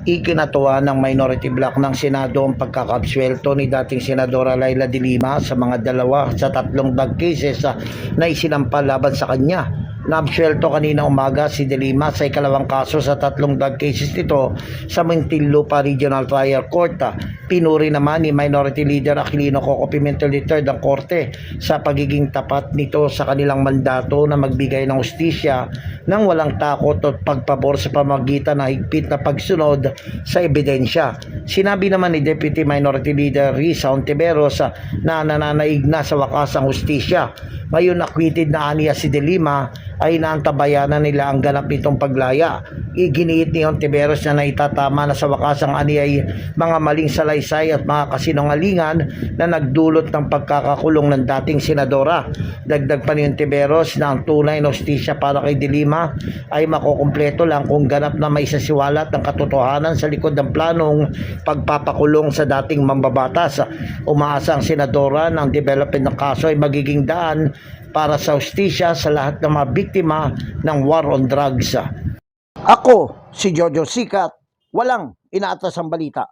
Ikinatuwa ng minority block ng Senado ang pagkakabswelto ni dating Senadora Laila de Lima sa mga dalawa sa tatlong drug cases ah, na isinampa laban sa kanya. Naabswelto kanina umaga si de Lima sa ikalawang kaso sa tatlong drug cases nito sa Muntinlupa Regional Trial Court. ah. Pinuri naman ni Minority Leader Aquilino Coco Pimentel III ang korte sa pagiging tapat nito sa kanilang mandato na magbigay ng ustisya nang walang takot at pagpabor sa pamagitan ng higpit na pagsunod sa ebidensya. Sinabi naman ni Deputy Minority Leader Risa Ontiveros ah, na nananaig na sa wakas ang hustisya. Ngayon acquitted na aniya si De Lima ay naantabayanan nila ang ganap nitong paglaya. Iginiit ni Ontiveros na naitatama na sa wakas ang ani mga maling salaysay at mga kasinungalingan na nagdulot ng pagkakakulong ng dating senadora. Dagdag pa ni Ontiveros na ang tunay na hustisya para kay De Lima ay makukumpleto lang kung ganap na may sasiwalat ng katotohanan sa likod ng planong pagpapakulong sa dating mambabatas. Umaasa ang senadora ng development ng kaso ay magiging daan para sa hustisya sa lahat ng mga biktima ng war on drugs. Ako, si Jojo Sikat, walang inaatas ang balita.